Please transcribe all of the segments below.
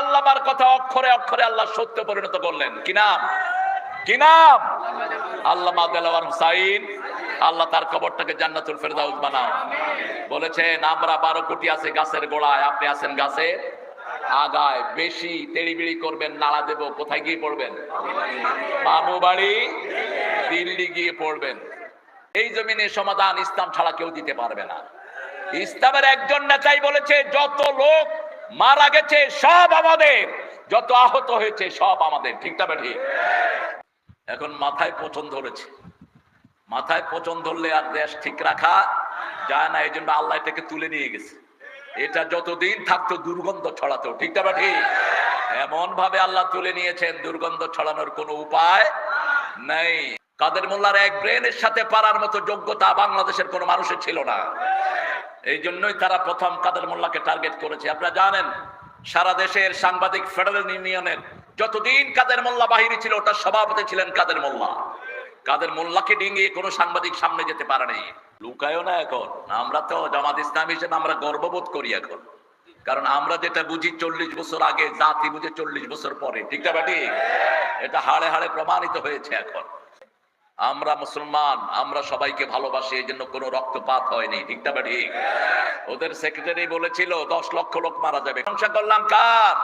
আল্লাহর কথা অক্ষরে অক্ষরে আল্লাহ সত্য পরিণত করলেন। কি নাম? কি নাম? হুসাইন, আল্লাহ তার কবরটাকে জান্নাতুল বলেছেন, আমরা বারো কোটি আছে গাছের গোড়ায়, আপনি আছেন গাছের আগায়, বেশি তেড়িবিড়ি করবেন, নাড়া দেব, কোথায় গিয়ে পড়বেন? মামু বাড়ি, দিল্লি গিয়ে পড়বেন। এই জমিনে সমাধান ইসলাম ছাড়া কেউ দিতে পারবে না। ইসলামের একজন নেতাই বলেছে, যত লোক মারা গেছে সব আমাদের। যত আহত হয়েছে সব আমাদের, ঠিক না ঠিক এখন মাথায় পচন ধরেছে। মাথায় পচন ধরলে আর দেশ ঠিক রাখা যায় না এই জন্য আল্লাহ এটাকে তুলে নিয়ে গেছে। এটা যতদিন থাকতো দুর্গন্ধ ছড়াতো ঠিকটা ঠিক এমন ভাবে আল্লাহ তুলে নিয়েছেন, দুর্গন্ধ ছড়ানোর কোনো উপায় নেই। কাদের মোল্লার এক ব্রেনের সাথে পারার মতো যোগ্যতা বাংলাদেশের কোনো মানুষের ছিল না। এই জন্যই তারা প্রথম কাদের মোল্লাকে টার্গেট করেছে। আপনারা জানেন, সারা দেশের সাংবাদিক ফেডারেল ইউনিয়নের যতদিন কাদের মোল্লা বাহিনী ছিল, ওটার সভাপতি ছিলেন কাদের মোল্লা। কাদের মোল্লাকে ডিঙ্গিয়ে কোনো সাংবাদিক সামনে যেতে পারেনি লুকায়ও না এখন। আমরা তো জামাত ইসলাম হিসেবে আমরা গর্ববোধ করি এখন। কারণ আমরা যেটা বুঝি চল্লিশ বছর আগে, জাতি বুঝে চল্লিশ বছর পরে। ঠিক না এটা হাড়ে হাড়ে প্রমাণিত হয়েছে এখন। আমরা মুসলমান, আমরা সবাইকে ভালোবাসি এই জন্য কোনো রক্তপাত হয়নি ঠিক না ঠিক? ওদের সেক্রেটারি বলেছিল, দশ লক্ষ লোক মারা যাবে। প্রশংসা করলাম কার?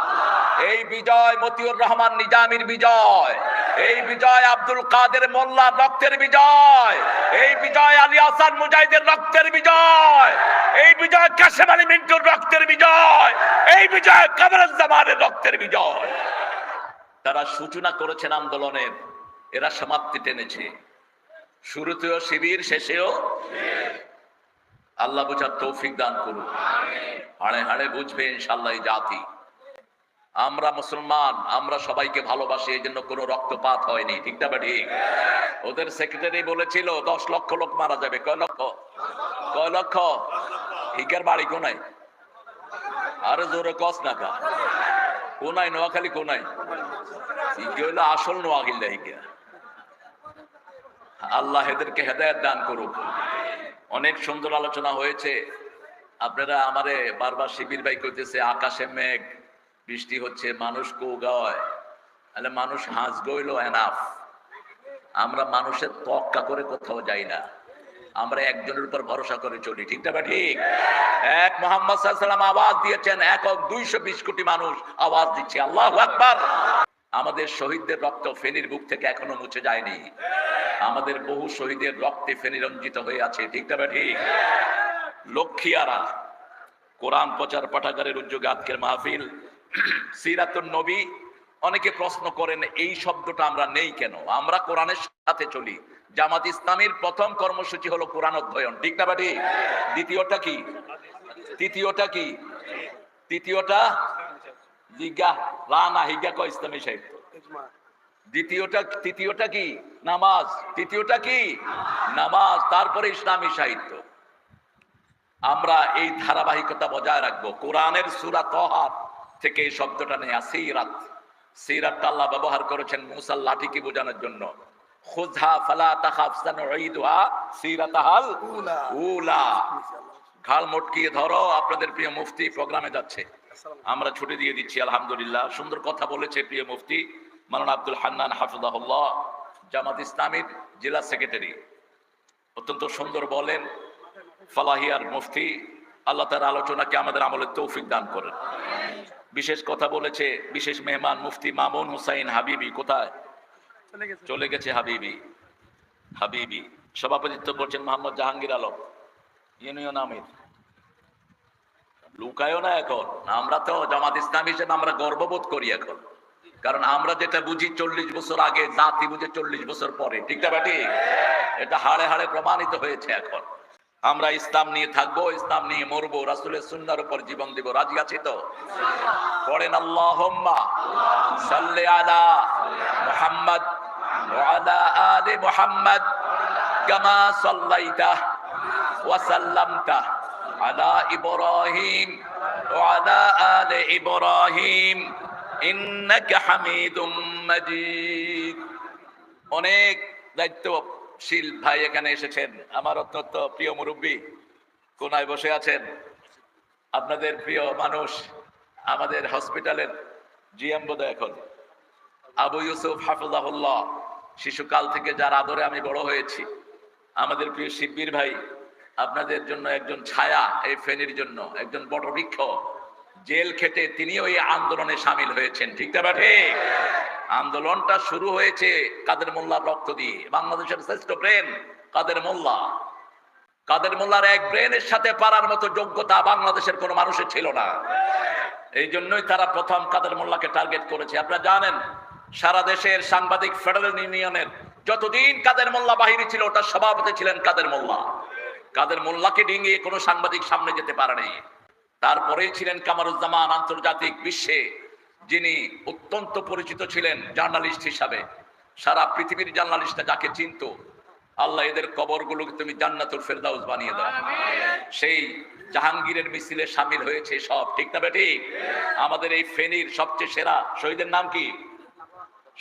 এই বিজয় মতিউর রহমান, নিজামির বিজয়। এই বিজয় আব্দুল কাদের মোল্লা, রক্তের বিজয়। এই বিজয় আলী আসান মুজাহিদের রক্তের বিজয়। এই বিজয় কাশেম আলী মিন্টুর রক্তের বিজয়। এই বিজয় কামরুজ্জামানের রক্তের বিজয়। তারা সূচনা করেছেন আন্দোলনের। এরা সমাপ্তি টেনেছে। শুরুতেও শিবির, শেষেও আল্লাহ বোঝার তৌফিক দান করুন। হাড়ে হাড়ে বুঝবে ইনশাল্লাহ জাতি। আমরা মুসলমান, আমরা সবাইকে ভালোবাসি এই জন্য কোনো রক্তপাত হয়নি, ঠিক না ঠিক? ওদের সেক্রেটারি বলেছিল, দশ লক্ষ লোক মারা যাবে। কয় লক্ষ? কয় লক্ষ? হিকার বাড়ি কোনায়? আরে জোরে কস না কা। কোনায়, নোয়াখালী হিগে হইল আসল নোয়াখিল্লা হিগে আল্লাহ এদেরকে হেদায়ত দান করুক। অনেক সুন্দর আলোচনা হয়েছে। আপনারা আমারে বারবার শিবির ভাই করতেছে আকাশে মেঘ, বৃষ্টি হচ্ছে, মানুষ কৌগায় মানুষ হাঁস গইল এনাফ আমরা মানুষের তক্কা করে কোথাও যাই না। আমরা একজনের উপর ভরসা করে চলি, ঠিক না ঠিক? এক মোহাম্মদ আওয়াজ দিয়েছেন একক দুইশো বিশ কোটি মানুষ আওয়াজ দিচ্ছে, আল্লাহ আকবার। আমাদের শহীদদের রক্ত ফেনীর বুক থেকে এখনও মুছে যায়নি। আমাদের বহু শহীদের রক্তে ফেনী রঞ্জিত হয়ে আছে, ঠিক না ঠিক লক্ষ্মীয়ারা, কোরআন প্রচার পাঠাগারের উদ্যোগে আজকের মাহফিল। সিরাতুন নবী, অনেকে প্রশ্ন করেন, এই শব্দটা আমরা নেই কেন? আমরা কোরআনের সাথে চলি। জামাত ইসলামের প্রথম কর্মসূচি হলো কোরআন অধ্যয়ন, ঠিক না বাটি দ্বিতীয়টা কি? তৃতীয়টা কি? তৃতীয়টা? জিজ্ঞা রানা হিজ্ঞা ক ইসলামী সাহিত্য? দ্বিতীয়টা তৃতীয়টা কি? নামাজ। তৃতীয়টা কি? নামাজ। তারপরে ইসলামী সাহিত্য। আমরা এই ধারাবাহিকতা বজায় রাখব। কোরআনের সুরা তহাত থেকে এই শব্দটা নেয়া সিরাত। সিরাতটা আল্লাহ ব্যবহার করেছেন মুসাল লাঠিকে বোঝানোর জন্য? ঘাল মটকিয়ে ধরো আপনাদের প্রিয় মুফতি প্রোগ্রামে যাচ্ছে। আমরা ছুটি দিয়ে দিচ্ছি আলহামদুলিল্লাহ। সুন্দর কথা বলেছে প্রিয় মুফতি। মানন আব্দুল হান্নান হাফিজাহুল্লাহ জামাত ইসলামীর জেলা সেক্রেটারি। অত্যন্ত সুন্দর বলেন ফালাহিয়ার মুফতি আল্লাহ তার আলোচনাকে আমাদের আমলের তৌফিক দান করেন। বিশেষ কথা বলেছে বিশেষ মেহমান মুফতি মামুন হুসাইন হাবিবি কোথায়? চলে গেছে হাবিবি। হাবিবি সভাপতিত্ব করছেন মোহাম্মদ জাহাঙ্গীর আলম। ইউনিয়ন আমির। লুকায়ও না এখন আমরা তো জামাত ইসলাম হিসেবে আমরা গর্ববোধ করি এখন। কারণ আমরা যেটা বুঝি চল্লিশ বছর আগে জাতি বুঝে চল্লিশ বছর পরে, ঠিক না এটা হাড়ে হাড়ে প্রমাণিত হয়েছে এখন। আমরা ইসলাম নিয়ে থাকব, ইসলাম নিয়ে মরবো, রাসুলের সুন্দর উপর জীবন দিব, রাজি আছি তো? পড়েন আল্লাহ সাল্লে আলা মোহাম্মদ আলা আলে মোহাম্মদ কামা সাল্লাইতা ওয়াসাল্লামতা আলা ইব্রাহিম ওয়ালা আলে ইব্রাহিম। ইন্নাকা হামিদুম মাজিদ। অনেক দায়িত্বশীল ভাই এখানে এসেছেন। আমার অত্যন্ত প্রিয় মুরব্বী, কোনায় বসে আছেন। আপনাদের প্রিয় মানুষ, আমাদের হসপিটালের জিএম বোধ এখন। আবু ইউসুফ হাফুল্লাহুল্লাহ শিশুকাল থেকে যার আদরে আমি বড় হয়েছি। আমাদের প্রিয় শিববীর ভাই, আপনাদের জন্য একজন ছায়া এই ফেনির জন্য, একজন বটবৃক্ষ জেল খেটে তিনি ওই আন্দোলনে সামিল হয়েছেন, ঠিক ঠিক? আন্দোলনটা শুরু হয়েছে কাদের মোল্লার রক্ত দিয়ে, বাংলাদেশের শ্রেষ্ঠ ব্রেন কাদের মোল্লা? কাদের মোল্লার এক ব্রেনের সাথে পারার মতো যোগ্যতা বাংলাদেশের কোনো মানুষের ছিল না। এই জন্যই তারা প্রথম কাদের মোল্লাকে টার্গেট করেছে। আপনারা জানেন, সারা দেশের সাংবাদিক ফেডারেল ইউনিয়নের যতদিন কাদের মোল্লা বাহিনী ছিল, ওটার সভাপতি ছিলেন কাদের মোল্লা। কাদের মোল্লাকে ডিঙিয়ে কোনো সাংবাদিক সামনে যেতে পারেনি। তারপরেই ছিলেন কামারুজ্জামান আন্তর্জাতিক বিশ্বে, যিনি অত্যন্ত পরিচিত ছিলেন জার্নালিস্ট হিসাবে। সারা পৃথিবীর জার্নালিস্টরা যাকে চিনত, আল্লাহ এদের কবরগুলোকে তুমি জান্নাতুল ফেরদাউস বানিয়ে দাও। সেই জাহাঙ্গীরের মিছিলে সামিল হয়েছে সব, ঠিক না বেটি আমাদের এই ফেনীর সবচেয়ে সেরা শহীদের নাম কি?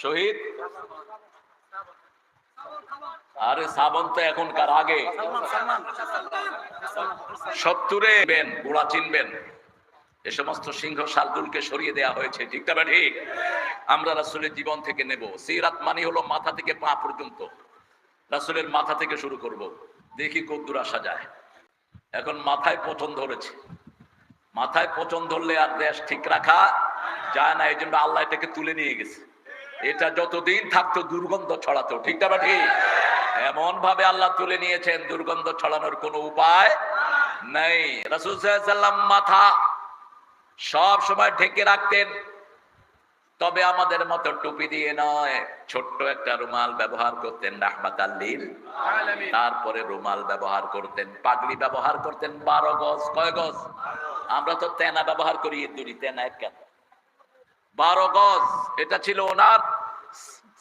শহীদ আরে শ্রাবণ তো এখনকার আগে। সত্তরে বেন গোড়া চিনবেন। এ সমস্ত সিংহ শালদুলকে সরিয়ে দেয়া হয়েছে, ঠিক না ঠিক আমরা রাসুলের জীবন থেকে নেব। সিরাত মানি হলো মাথা থেকে পা পর্যন্ত। রাসুলের মাথা থেকে শুরু করব। দেখি কদ্দুর আসা যায়। এখন মাথায় পচন ধরেছে। মাথায় পচন ধরলে আর দেশ ঠিক রাখা যায় না এই জন্য আল্লাহ এটাকে তুলে নিয়ে গেছে। এটা যতদিন থাকতো দুর্গন্ধ ছড়াতো ঠিক না ঠিক? এমন ভাবে আল্লাহ তুলে নিয়েছেন দুর্গন্ধ ছড়ানোর কোনো উপায় নেই। রাসুল মাথা সব সময় ঢেকে রাখতেন তবে আমাদের মতো টুপি দিয়ে নয় ছোট্ট একটা রুমাল ব্যবহার করতেন রাহমাত আল্লিল তারপরে রুমাল ব্যবহার করতেন পাগড়ি ব্যবহার করতেন বারো গজ কয় গজ? আমরা তো তেনা ব্যবহার করি ইন্দুরি তেনা এক কেন? বারো গজ, এটা ছিল ওনার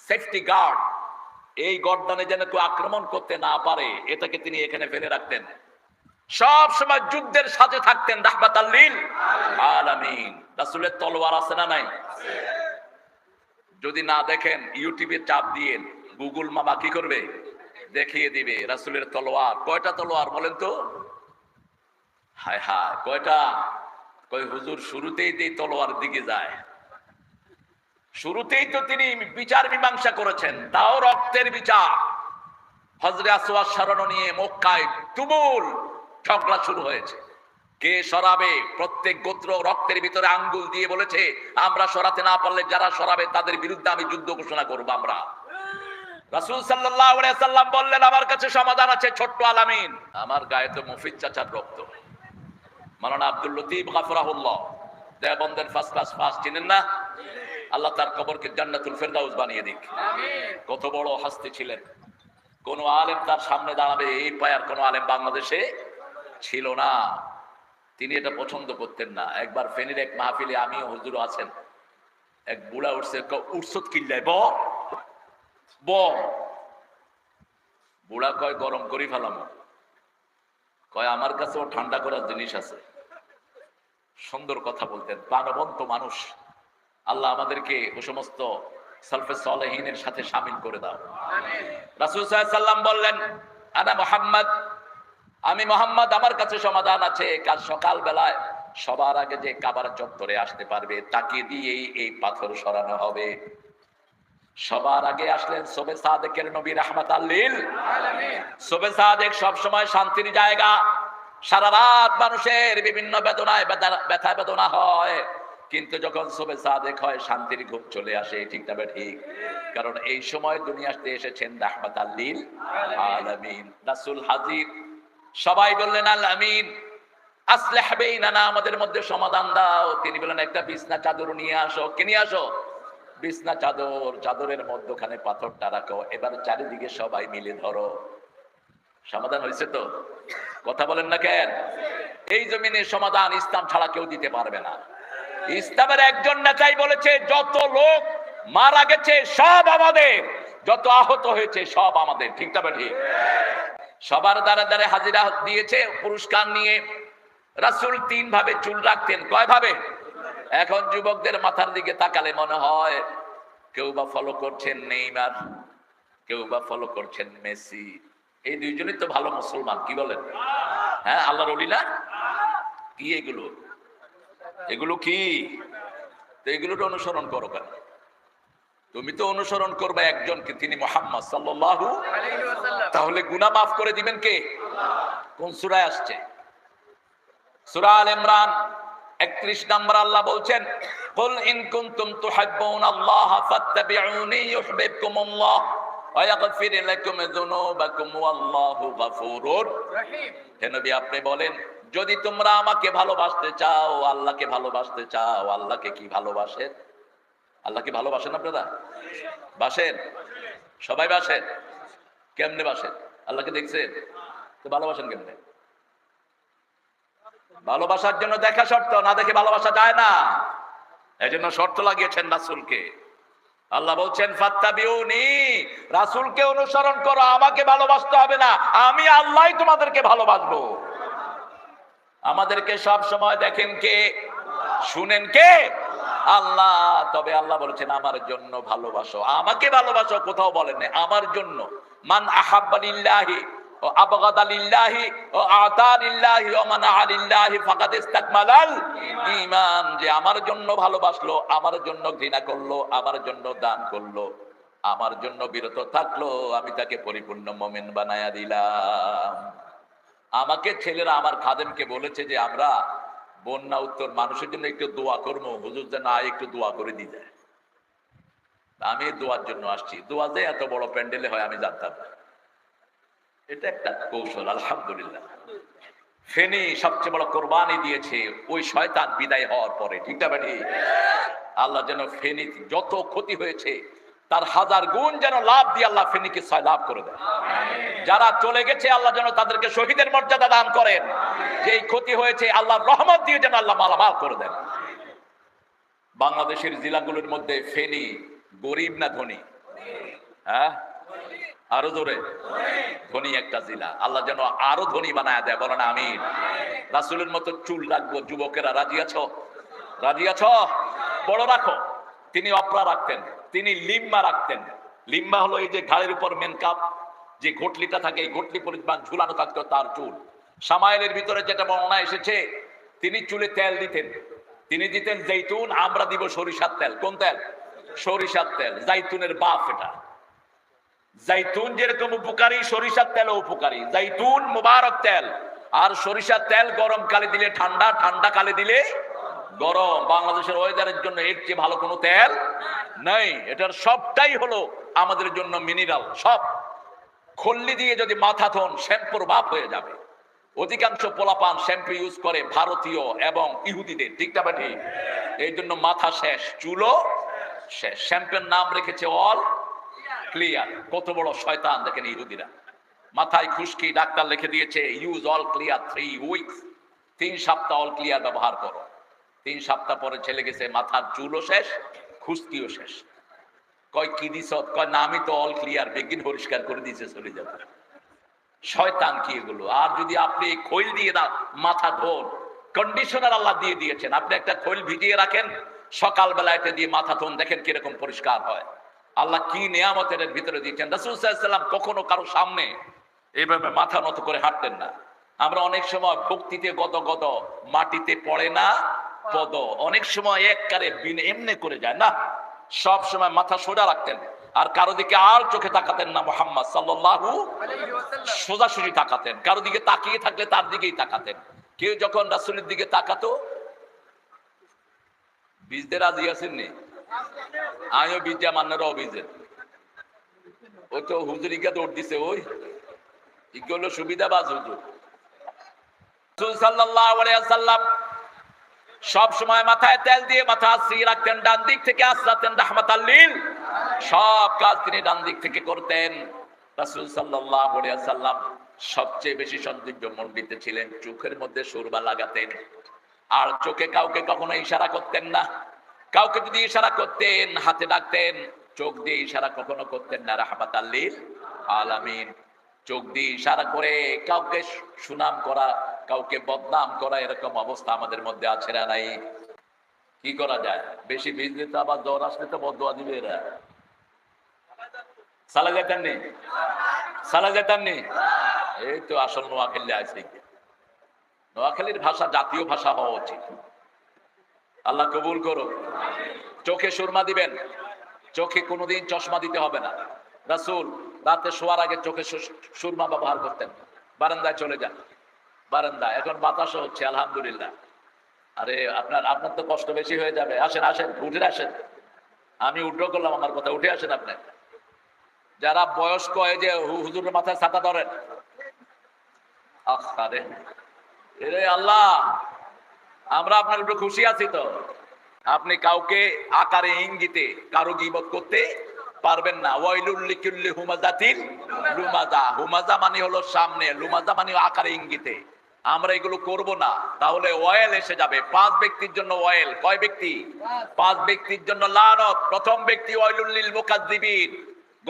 সেফটি গার্ড এই গর্দানে যেন কেউ আক্রমণ করতে না পারে, এটাকে তিনি এখানে ফেলে রাখতেন। সব সময় যুদ্ধের সাথে থাকতেন তলোয়ার আছে না নাই? যদি না দেখেন, ইউটিউবে চাপ দিয়ে, গুগল মামা কি করবে? দেখিয়ে দিবে, রাসুলের তলোয়ার। কয়টা তলোয়ার বলেন তো? হায় হায়, কয়টা? কয় হুজুর, শুরুতেই দিয়ে তলোয়ার দিকে যায়। শুরুতেই তো তিনি বিচার মীমাংসা করেছেন, তাও রক্তের বিচার। হজরে আসোয়ার স্মরণ নিয়ে মক্কায় তুমুল ঝগড়া শুরু হয়েছে। কে সরাবে? প্রত্যেক গোত্র রক্তের ভিতরে আঙ্গুল দিয়ে বলেছে, আমরা সরাতে না পারলে যারা সরাবে তাদের বিরুদ্ধে আমি যুদ্ধ ঘোষণা করব আমরা। রাসূল সাল্লাম বললেন, আমার কাছে সমাধান আছে, ছোট্ট আলামিন আমার গায়ে তো মুফিদ চাচার রক্ত। মাওলানা আব্দুল লতিফ গাফরাহুল্লাহ, দেওবন্দের ফার্স্ট ক্লাস ফার্স্ট চিনেন না? আল্লাহ তার কবরকে জান্নাতুল ফেরদাউস বানিয়ে দিক। কত বড় হাস্তি ছিলেন। কোন আলেম তার সামনে দাঁড়াবে এই পায়ার কোন আলেম বাংলাদেশে ছিল না। তিনি এটা পছন্দ করতেন না। একবার ফেনীর এক মাহফিলে আমিও হুজুর আছেন। এক বুড়া উঠছে উঠছত কিল্লায় ব ব। বুড়া কয় গরম করি ফেলাম কয় আমার কাছেও ঠান্ডা করার জিনিস আছে। সুন্দর কথা বলতেন। প্রাণবন্ত মানুষ। আল্লাহ আমাদেরকে ও সমস্ত সালফে সাথে সামিল করে দাও। রাসুল সাল্লাম বললেন, আনা মোহাম্মদ, আমি মোহাম্মদ, আমার কাছে সমাধান আছে। কাল সকাল বেলায় সবার আগে যে কাবার চত্বরে আসতে পারবে, তাকে দিয়েই এই পাথর সরানো হবে। সবার আগে আসলেন সোবে সাদেকের নবী রহমত আল্লিল সোবে সাদেক সবসময় শান্তির জায়গা। সারা রাত মানুষের বিভিন্ন বেদনায় বেদা- ব্যথা বেদনা হয়। কিন্তু যখন সোবে সাদেক হয়, শান্তির ঘুম চলে আসে ঠিক না ঠিক? কারণ এই সময় দুনিয়াতে এসেছেন রাহমাত আল্লিল আলামিন। রাসূল হাজির। সবাই বললেন, আল আমিন। আমাদের মধ্যে সমাধান দাও। তিনি বললেন, একটা বিছনা চাদর নিয়ে আসো। কে নিয়ে আসো? বিছনা চাদর, চাদরের মধ্যখানে পাথরটা রাখো। এবার চারিদিকে সবাই মিলে ধরো। সমাধান হয়েছে তো? কথা বলেন না কেন? এই জমিনের সমাধান ইসলাম ছাড়া কেউ দিতে পারবে না। ইসলামের একজন নেতাই বলেছে, যত লোক মারা গেছে, সব আমাদের। যত আহত হয়েছে, সব আমাদের। ঠিক তবে ঠিক সবার দ্বারা দ্বারা হাজিরা দিয়েছে, পুরস্কার নিয়ে। রাসুল তিন ভাবে চুল রাখতেন। কয় ভাবে এখন যুবকদের মাথার দিকে তাকালে মনে হয়, কেউ বা ফলো করছেন নেইমার, কেউ বা ফলো করছেন মেসি। এই দুইজনই তো ভালো মুসলমান, কি বলেন? হ্যাঁ আল্লাহর অলি না? কি এগুলো? এগুলো কি তো এগুলোটা অনুসরণ করো কেন তুমি তো অনুসরণ করবে একজনকে তিনি মোহাম্মদ সাল্লাল্লাহু তাহলে গুনাহ মাফ করে দিবেন কে কোন সূরায় আসছে সূরা আল ইমরান 31 নম্বর আল্লাহ বলছেন قل إن كنتم تحبون الله فاتبعوني يحببكم الله ويغفر لكم ذنوبكم والله غفور হে নবী আপনি বলেন যদি তোমরা আমাকে ভালোবাসতে চাও, আল্লাহকে ভালোবাসতে চাও, আল্লাহকে কি ভালোবাসেন? আল্লাহকে ভালোবাসেন আপনারা? বাসেন? সবাই বাসেন? কেমনে বাসেন? আল্লাহকে দেখছেন? তো ভালোবাসেন কেমনে? ভালোবাসার জন্য দেখা শর্ত, না দেখে ভালোবাসা যায় না। এই জন্য শর্ত লাগিয়েছেন রাসুলকে। আল্লাহ বলছেন, ফাত্তাবিউনি, রাসূলকে অনুসরণ করো, আমাকে ভালোবাসতে হবে না। আমি আল্লাহই তোমাদেরকে ভালোবাসবো। আমাদেরকে সব সময় দেখেন কে? শুনেন কে? আল্লাহ, তবে আল্লাহ বলেছেন, আমার জন্য ভালোবাসো। আমাকে ভালোবাসো, কোথাও বলেন আমার জন্য। মান আহাব্বালিল্লাহি ও আবগাদালিল্লাহি ও আতালিল্লাহি ও মানা আলিল্লাহি ফাকাদ ইস্তাকমালাল ঈমান। যে আমার জন্য ভালোবাসলো, আমার জন্য ঘৃণা করল, আমার জন্য দান করল, আমার জন্য বিরত থাকল, আমি তাকে পরিপূর্ণ মোমেন বানায়া দিলাম। আমাকে ছেলেরা আমার খাদেমকে বলেছে যে আমরা বন্যা উত্তর মানুষের জন্য একটু দোয়া করব। হুজুর যেন আয় একটু দোয়া করে দিয়ে যায়। আমি দোয়ার জন্য আসছি। দোয়া যে এত বড় প্যান্ডেলে হয় আমি জানতাম না। এটা একটা কৌশল, আলহামদুলিল্লাহ। ফেনী সবচেয়ে বড় কোরবানি দিয়েছে। ওই শয়তান বিদায় হওয়ার পরে, ঠিক না আল্লাহ যেন ফেনী যত ক্ষতি হয়েছে তার হাজার গুণ যেন লাভ দিয়ে আল্লাহ ফেনীকে ছয় লাভ করে দেয়। যারা চলে গেছে, আল্লাহ যেন তাদেরকে শহীদের মর্যাদা দান করেন। যে ক্ষতি হয়েছে আল্লাহ রহমত দিয়ে যেন আল্লাহ মালামাল করে দেন। বাংলাদেশের জেলাগুলোর মধ্যে ফেনী গরিব না ধনী? হ্যাঁ? আরও জোরে। ধনী একটা জেলা। আল্লাহ যেন আরও ধনী বানায় দেয়। বলেন আমিন। রাসুলের মতো চুল রাখব, যুবকেরা, রাজি আছো? রাজি আছো? বড় রাখো। তিনি অপরা রাখতেন। তিনি লিম্বা রাখতেন। লিম্বা হলো এই যে ঘাড়ের উপর মেন কাপ যে ঘটলিটা থাকে, এই ঘটলি পরিমাণ ঝুলানো থাকতো তার চুল। সামাইলের ভিতরে যেটা বর্ণনা এসেছে, তিনি চুলে তেল দিতেন। তিনি দিতেন জৈতুন, আমরা দিব সরিষার তেল। কোন তেল? সরিষার তেল জাইতুনের বাপ এটা। জাইতুন যেরকম উপকারী, সরিষার তেলও উপকারী। জাইতুন মুবারক তেল। আর সরিষার তেল গরম কালে দিলে ঠান্ডা ঠান্ডা কালে দিলে গরম। বাংলাদেশের ওয়েদারের জন্য এর চেয়ে ভালো কোনো তেল নেই, এটার সবটাই হলো আমাদের জন্য মিনিরাল সব। খল্লি দিয়ে যদি মাথা ধন, শ্যাম্পুর বাপ হয়ে যাবে। অধিকাংশ পোলাপান শ্যাম্পু ইউজ করে ভারতীয় এবং ইহুদিদের ঠিকটা ঠিক এই জন্য মাথা শেষ চুলো শেষ। শ্যাম্পের নাম রেখেছে অল ক্লিয়ার কত বড় শয়তান, দেখেন ইহুদিরা। মাথায় খুশকি, ডাক্তার লিখে দিয়েছে use all clear three weeks তিন সপ্তাহ অল ক্লিয়ার ব্যবহার করো। তিন সপ্তাহ পরে ছেলে গেছে, মাথার চুলও শেষ খুশকিও শেষ। কয়, কি দিস কয়, না, আমি তো অল ক্লিয়ার বেগিন পরিষ্কার করে দিয়েছে, চলে যাবে শয়তান কি এগুলো? আর যদি আপনি খৈল দিয়ে না মাথা ধোন কন্ডিশনার আল্লাহ দিয়ে দিয়েছেন। আপনি একটা খৈল ভিজিয়ে রাখেন, সকালবেলা এটা দিয়ে মাথা ধোন, দেখেন কীরকম পরিষ্কার হয়। আল্লাহ কি নিয়ামতের এর ভিতরে দিয়েছেন? রাসুলসাল্লাম কখনো কারও সামনে এইভাবে মাথা নত করে হাঁটতেন না। আমরা অনেক সময় ভক্তিতে গদ গদ মাটিতে পড়ে না পদ অনেক সময় এক কারে বিন এমনি করে যায়, না? সব সময় মাথা সোজা রাখতেন। আর কারও দিকে আর চোখে তাকাতেন না মোহাম্মদ সাল্লাল্লাহু সোজাসুজি তাকাতেন। কারও দিকে তাকিয়ে থাকলে তার দিকেই তাকাতেন। কেউ যখন রাসুলের দিকে তাকাতো, বীজতে রাজি আমিও বীজা। বীজের ওই তো হুজুরিকা দৌড় দিছে, ওই। এগুলো সুবিধাবাজ হুজুর। রাসূল সাল্লাল্লাহু আলাইহি ওয়াসাল্লাম সব সময় মাথায় তেল দিয়ে মাথা আশ্রিয়ে রাখতেন, ডান দিক থেকে আসরাতেন রাহমাতাল্লিল সব কাজ তিনি ডান দিক থেকে করতেন। সবচেয়ে বেশি সৌন্দর্য মণ্ডিত ছিলেন, চোখের মধ্যে সুরবা লাগাতেন। আর চোখে কাউকে কখনো ইশারা করতেন না। কাউকে যদি ইশারা করতেন, হাতে ডাকতেন, চোখ দিয়ে ইশারা কখনো করতেন না, রাহমাত আল্লিল আলামিন। চোখ দিয়ে ইশারা করে কাউকে সুনাম করা কাউকে বদনাম করা এরকম অবস্থা আমাদের মধ্যে আছে না নাই? কি করা যায়? বেশি ভিজলে তো আবার জ্বর আসলে তো বদুয়া দিবে এরা। সালা সালা এই তো আসল নোয়াখালী আছে। নোয়াখালীর ভাষা জাতীয় ভাষা হওয়া উচিত। আল্লাহ কবুল করো। চোখে সুরমা দিবেন। চোখে কোনোদিন চশমা দিতে হবে না। রাসূল, রাতে শোয়ার আগে চোখে সুরমা ব্যবহার করতেন। বারান্দায় চলে যান। বারান্দা এখন বাতাসও হচ্ছে, আলহামদুলিল্লাহ। আরে, আপনার আপনার তো কষ্ট বেশি হয়ে যাবে। আসেন আসেন উঠে আসেন। আমি উঠো করলাম, আমার কথা উঠে আসেন আপনি। যারা বয়স্ক, এই যে হুজুরের মাথায় ছাতা ধরেন। এরে আল্লাহ, আমরা আপনার একটু খুশি আছি তো। আপনি কাউকে আকারে ইঙ্গিতে, কারও গিবত করতে পারবেন না। ওয়াইলুল লিকুল্লি হুমাজাতিন লুমাজা। হুমাজা মানে হলো সামনে, লুমাজা মানে আকারে ইঙ্গিতে। আমরা এগুলো করব না। তাহলে অয়েল এসে যাবে। পাঁচ ব্যক্তির জন্য অয়েল কয় ব্যক্তি? পাঁচ ব্যক্তির জন্য লানত। প্রথম ব্যক্তি ওয়াইলুল মুকাদ্দিবিন।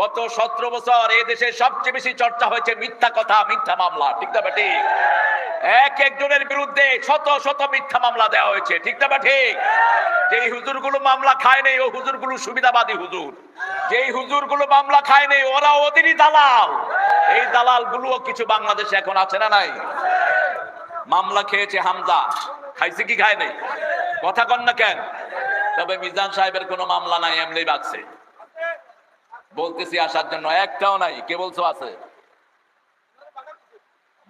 গত সতেরো বছর এই দেশে সবচেয়ে বেশি চর্চা হয়েছে মিথ্যা কথা, মিথ্যা মামলা। ঠিক না ঠিক এক একজনের বিরুদ্ধে শত শত মিথ্যা মামলা দেওয়া হয়েছে। ঠিক না ঠিক যেই হুজুরগুলো মামলা খায় নেই, ও হুজুরগুলো সুবিধাবাদী হুজুর। যেই হুজুরগুলো মামলা খায় নেই ওরা ওদেরই দালাল। এই দালাল গুলোও কিছু বাংলাদেশে এখন আছে না নাই? মামলা খেয়েছে হামজা। খাইছে কি খায় নাই? কথা কন না কেন? তবে মিজান সাহেবের কোনো মামলা নাই, এমনি বাগছে বলতেছি আসার জন্য, একটাও নাই। কে বলছো আছে?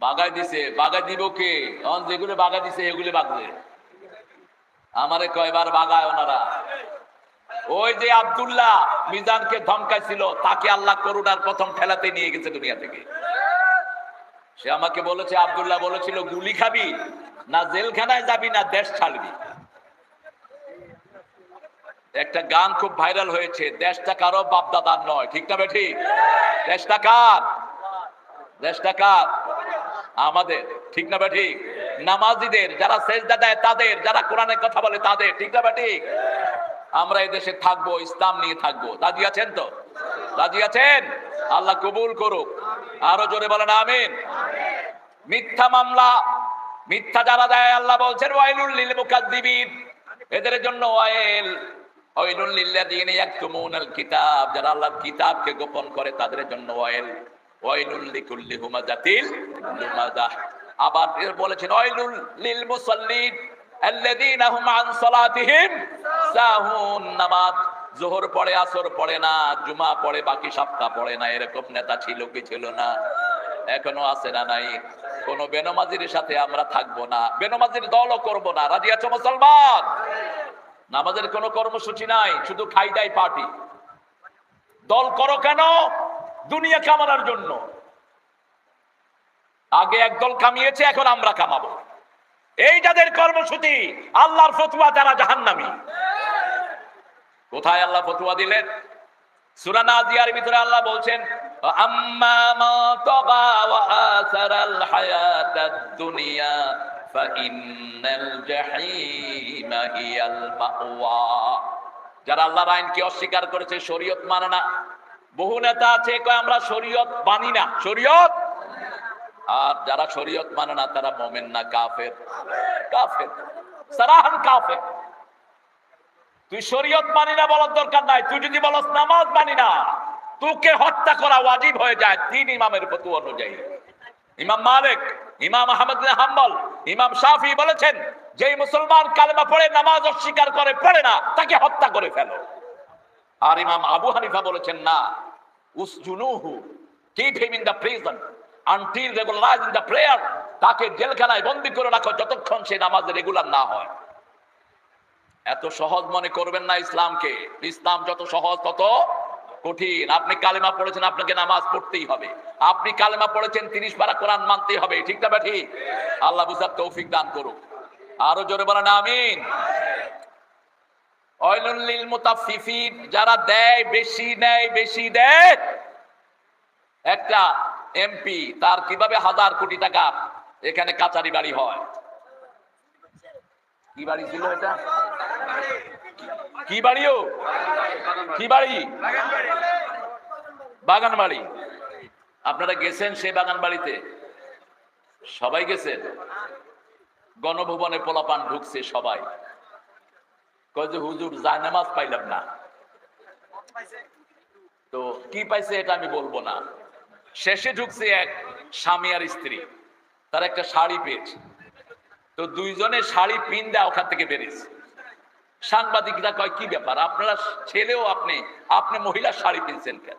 বাগাই দিছে। বাগাই দিব কে? এখন যেগুলো বাগাই দিছে এগুলো বাগবে আমারে কয়বার বাগায় ওনারা? ওই যে আব্দুল্লাহ মিজানকে ধমকাইছিল, তাকে আল্লাহ করুণার প্রথম ঠেলাতে নিয়ে গেছে দুনিয়া থেকে। সে আমাকে বলেছে, আবদুল্লাহ বলেছিল, গুলি খাবি না জেলখানায় যাবি না দেশ ছাড়বি। একটা গান খুব ভাইরাল হয়েছে, দেশটা কারও বাপদাদার নয়, ঠিক না বেঠি? দেশটা কার? দেশটা কার? আমাদের, ঠিক না বেঠি? নামাজিদের, যারা সেজদা দেয় তাদের, যারা কোরআনের কথা বলে তাদের, ঠিক না বেঠি? আমরা দেশে থাকব, ইসলাম নিয়ে থাকব। রাজি আছেন তো? রাজি আছেন? আল্লাহ কবুল করুক। আরও জোরে বলেন, আমিন। মিথ্যা মামলা, মিথ্যা যারা দেয়, আল্লাহ বলছেন, ওয়াইলুল লিল মুকাদ্দিবিন। এদের জন্য ওয়াইল। ওয়াইলুল লিল্লাযিনা ইয়াকতুমুনাল কিতাব। যারা আল্লাহর কিতাবকে গোপন করে, তাদের জন্য ওয়াইল। ওয়াইলুল লিকুল্লি হুমাজাতিল লুমাজা আবার এর বলেছেন, ওয়াইলুল লিল মুসাল্লিন আল্লাযীনা হুম আন সালাতিহিম সাহুন। নামাজ জোহর পড়ে, আসর পড়ে না, জুমা পড়ে, বাকি সপ্তাহ পড়ে না। এরকম নেতা ছিল কি ছিল না? এখনও আছে না নাই? কোন বেনমাজির সাথে আমরা থাকব না। বেনমাজির দলও করব না। রাজি আছো মুসলমান? নামাজের কোনো কর্মসূচি নাই, শুধু খাই দাই পার্টি। দল করো কেন? দুনিয়া কামানোর জন্য। আগে একদল কামিয়েছে, এখন আমরা কামাবো। এই যাদের কর্মসূচি, আল্লাহর ফতুয়া, তারা জাহান্নামী। কোথায় আল্লাহ ফতুয়া দিলেন? সুরানা নাজিয়ার ভিতরে আল্লাহ বলছেন যারা আল্লাহর আইনকে অস্বীকার করেছে, শরীয়ত মানে না। বহু নেতা আছে আমরা শরীয়ত মানি না। শরীয়ত? আর যারা শরীয়ত মানে না, তারা মোমেন না, কাফের। কাফের। সারাহান কাফের। তুই শরীয়ত মানি না বলার দরকার নাই। তুই যদি বলস, নামাজ মানি না। তোকে হত্যা করা ওয়াজিব হয়ে যায় তিন ইমামের ফতু অনুযায়ী। ইমাম মালিক, ইমাম আহমদ হাম্বল, ইমাম শাফি বলেছেন, যেই মুসলমান কালেমা পড়ে, নামাজ অস্বীকার করে, পড়ে না, তাকে হত্যা করে ফেলো। আর ইমাম আবু হানিফা বলেছেন, না keep him in the prison until regularize in the prayer তাকে জেলখানায় বন্দি করে রাখো যতক্ষণ সে নামাজ রেগুলার না হয়। এত সহজ মনে করবেন না ইসলামকে। ইসলাম যত সহজ, তত কঠিন। আপনি কালেমা পড়েছেন, আপনাকে নামাজ পড়তেই হবে। আপনি কালেমা পড়েছেন, তিরিশ পারা কোরআন মানতেই হবে। ঠিক না ঠিক আল্লাহ বুঝার তৌফিক দান করুক। আরও জোরে বলেন, আমিন। ওয়াইলুল লিল মুতাফফিফিন, যারা দেয়, বেশি নেয়, বেশি দেয়। একটা এমপি, তার কীভাবে হাজার কোটি টাকা এখানে কাচারি বাড়ি হয়? কি বাড়ি ছিল এটা? কি বাড়িও কি বাড়ি? বাগান বাড়ি আপনারা গেছেন সেই বাগান বাড়িতে সবাই গেছেন? গণভবনে পোলাপান ঢুকছে সবাই। কয় হুজুর জায়নামাজ পাইলাম না। তো কি পাইছে এটা আমি বলব না। শেষে ঢুকছে এক স্বামী আর স্ত্রী। তার একটা শাড়ি পেয়েছে। তো দুইজনে শাড়ি পিন দেয় ওখান থেকে বেরিয়েছে। সাংবাদিকরা কয়, কি ব্যাপার? আপনারা ছেলেও আপনি আপনি মহিলার শাড়ি পিনছেন কেন?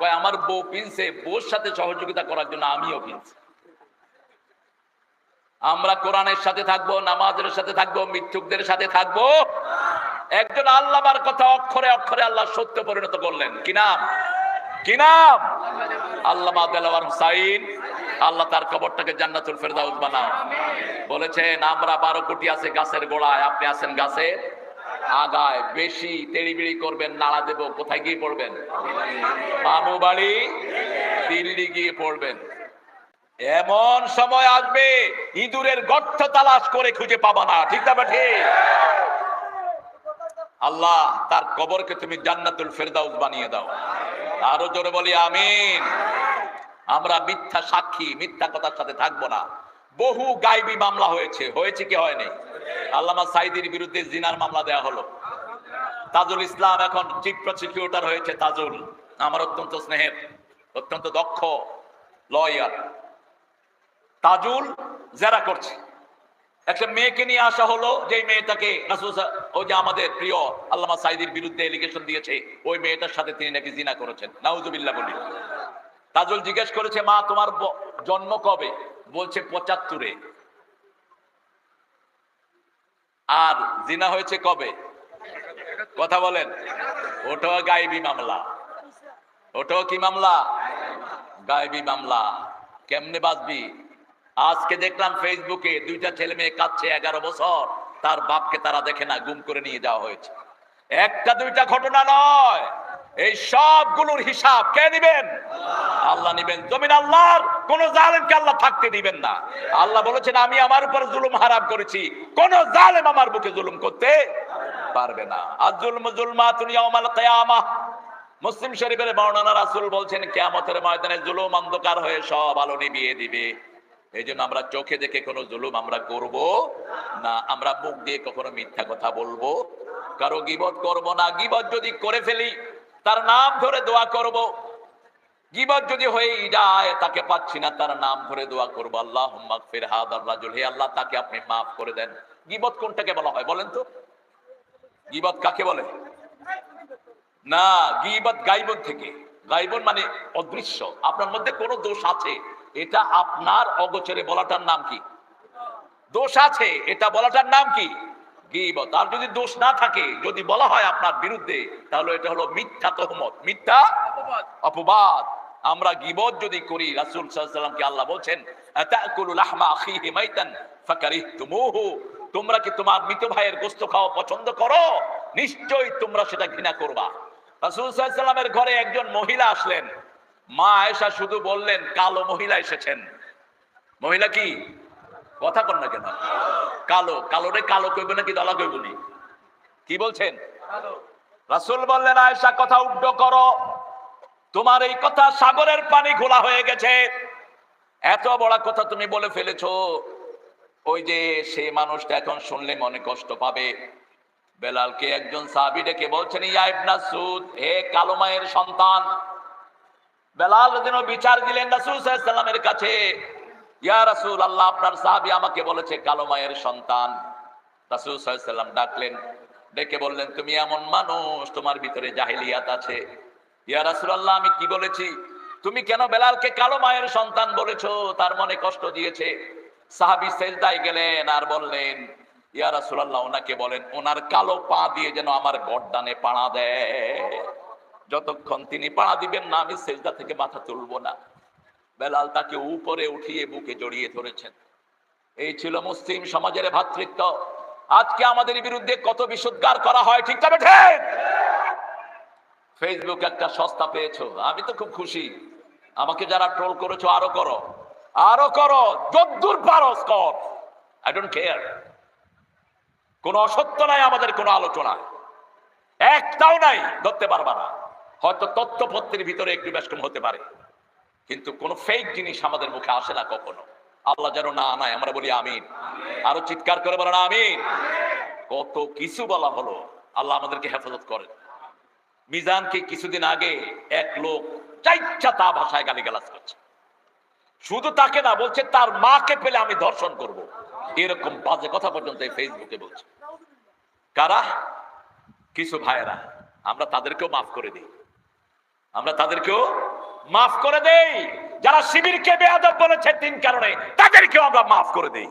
কয়, আমার বউ পিনছে, বউর সাথে সহযোগিতা করার জন্য আমিও পিনছি। আমরা কোরআনের সাথে থাকব, নামাজের সাথে থাকব, মিথ্যুকদের সাথে থাকব। একজন আল্লাহর কথা অক্ষরে অক্ষরে আল্লাহ সত্য পরিণত করলেন। কি নাম? কি নাম? আল্লাহ হুসাইন। আল্লাহ তার কবরটাকে জান্নাতুল ফেরদাউস বানাও। বলেছেন, আমরা বারো কোটি আছে গাছের গোড়ায়, আপনি আছেন গাছের আগায় বেশি তেড়িবিড়ি করবেন, নাড়া দেব, কোথায় গিয়ে পড়বেন? মামু বাড়ি, দিল্লি গিয়ে পড়বেন। এমন সময় আসবে, ইঁদুরের গর্ত তালাশ করে খুঁজে পাবা না, ঠিক না ঠিক আল্লাহ, তার কবরকে তুমি জান্নাতুল ফেরদাউস বানিয়ে দাও। আরও জোরে বলি, আমিন। আমরা মিথ্যা সাক্ষী, মিথ্যা কথার সাথে থাকব না। বহু গাইবী মামলা হয়েছে হয়েছে কি হয়নি? আল্লামা সাইদির বিরুদ্ধে জিনার মামলা দেয়া হলো। তাজুল ইসলাম এখন চিফ প্রসিকিউটর হয়েছে তাজুল। আমার অত্যন্ত স্নেহের, অত্যন্ত দক্ষ লয়ার। তাজুল জেরা করছে। একটা মেয়েকে নিয়ে আসা হলো যে মেয়েটাকে ওই যে আমাদের প্রিয় আল্লামা সাইদির বিরুদ্ধে এলিগেশন দিয়েছে, ওই মেয়েটার সাথে তিনি নাকি জিনা করেছেন। নাউজুবিল্লাহ বলি। তাজুল জিজ্ঞেস করেছে, মা, তোমার জন্ম কবে? বলছে, পঁচাত্তরে। আর জিনা হয়েছে কবে? কথা বলেন। ওটাও গাইবি মামলা। ওটাও কি মামলা? গাইবি মামলা। কেমনে বাঁচবি? আজকে দেখলাম ফেসবুকে দুইটা ছেলে মেয়ে কাঁদছে এগারো বছর। তার বাপকে তারা দেখে না, গুম করে নিয়ে যাওয়া হয়েছে। একটা দুইটা ঘটনা নয়। এই সবগুলোর হিসাব কে নিবেন? আল্লাহ নিবেন। জমিন আল্লাহর, কোন জালেমকে আল্লাহ থাকতে দিবেন না। আল্লাহ বলেছেন, আমি আমার উপর জুলুম হারাম করেছি। কোন জালেম আমার বুকে জুলুম করতে পারবে না। আর জুলম জুলমা তুমি ইয়াউমাল কিয়ামাহ মুসলিম শরীফের বর্ণনা রাসুল বলছেন, কেয়ামতের ময়দানে জুলুম অন্ধকার হয়ে সব আলো নিভিয়ে দিবে। এই জন্য আমরা চোখে দেখে কোনো জুলুম আমরা করব না। আমরা মুখ দিয়ে কখনো মিথ্যা কথা বলব। কারও গিবত করব না। গিবত যদি করে ফেলি তার নাম ধরে দোয়া করব। গিবত যদি হয়ে যায়, তাকে পাচ্ছি না, তার নাম ধরে দোয়া করব। আল্লাহ মাগফির হাদার রাজুল। হে আল্লাহ, তাকে আপনি মাফ করে দেন। গিবত কোনটাকে বলা হয় বলেন তো? গিবত কাকে বলে? না, গিবত গাইবন থেকে। গাইবন মানে অদৃশ্য। আপনার মধ্যে কোনো দোষ আছে? এটা আপনার অগোচরে বলাটার নাম কি? দোষ আছে। এটা বলাটার নাম কি? গিবত আর যদি দোষ না থাকে যদি বলা হয় আপনার বিরুদ্ধে তাহলে এটা হলো মিথ্যা তহমত। মিথ্যা অপবাদ। আমরা গিবত যদি করি রাসূল সাল্লামকে আল্লাহ বলছেন তোমরা কি তোমার মৃত ভাইয়ের গোশত খাওয়া পছন্দ করো? নিশ্চয়ই তোমরা সেটা ঘৃণা করবা। রাসূল সাল্লামের ঘরে একজন মহিলা আসলেন। মা আয়েশা শুধু বললেন কালো মহিলা এসেছেন। মহিলা কি? কথা কন না কেন? কালো কালো রে কালো কইব নাকি দলা কইব নি? কি বলছেন? রাসুল বললেন, আয়েশা, কথা উড্ড করো। তোমার এই কথা সাগরের পানি ঘোলা হয়ে গেছে। এত বড় কথা তুমি বলে ফেলেছো। ওই যে সেই মানুষটা এখন শুনলে মনে কষ্ট পাবে। বেলালকে একজন সাহাবী ডেকে বলছেন, ইয়া সুদ, হে কালো মায়ের সন্তান। বেলাল যেন বিচার দিলেন রাসূল সাল্লামের কাছে। ইয়া রাসূল আল্লাহ আপনার সাহাবী আমাকে বলেছে, কালো মায়ের সন্তান। রাসূল সাল্লাম ডাকলেন, ডেকে বললেন, তুমি এমন মানুষ, তোমার ভিতরে জাহেলিয়াত আছে। ইয়া রাসুল আল্লাহ আমি কি বলেছি? তুমি কেন বেলালকে কালো মায়ের সন্তান বলেছ? তার মনে কষ্ট দিয়েছে। সাহাবী সেজদায় গেলেন আর বললেন, ইয়া রাসূলুল্লাহ, ওনাকে বলেন, ওনার কালো পা দিয়ে যেন আমার গর্দানে পাড়া দেয়। যতক্ষণ তিনি পাড়া দিবেন না, আমি সেজদা থেকে মাথা তুলবো না। বেলাল তাকে উপরে উঠিয়ে বুকে জড়িয়ে ধরেছেন। এই ছিল মুসলিম সমাজের ভ্রাতৃত্ব আজকে আমাদের বিরুদ্ধে কত বিশুদ্ধার করা হয়, ঠিক তবে ফেসবুক একটা সস্তা পেয়েছ, আমি তো খুব খুশি। আমাকে যারা ট্রোল করেছ, আরও করো। আরও করো, যদ্দূর পারস কর। আই ডোন্ট কেয়ার কোন অসত্য নাই, আমাদের কোনো আলোচনা। একটাও নাই, ধরতে পারবা না। হয়তো তথ্যপত্রের ভিতরে একটু ব্যস্ত হতে পারে। কিন্তু কোন ফেক জিনিস আমাদের মুখে আসে না কখনো। আল্লাহ যেন না আনায়, আমরা বলি আমিন। আরও চিৎকার করে বলেন, আমিন। কত কিছু বলা হলো, আল্লাহ আমাদেরকে হেফাজত করেন। মিজানকে কিছুদিন আগে এক লোক চাইচ্ছা তা ভাষায় গালিগালাজ করছে। শুধু তাকে না, বলছে, তার মাকে পেলে আমি ধর্ষণ করব। এরকম বাজে কথা পর্যন্ত ফেসবুকে বলছে। কারা? কিছু ভাইয়েরা, আমরা তাদেরকেও মাফ করে দিই। আমরা তাদেরকেও মাফ করে দেই। যারা শিবিরকে বেয়াদব বলেছে তিন কারণে, তাদেরকেও আমরা মাফ করে দেই।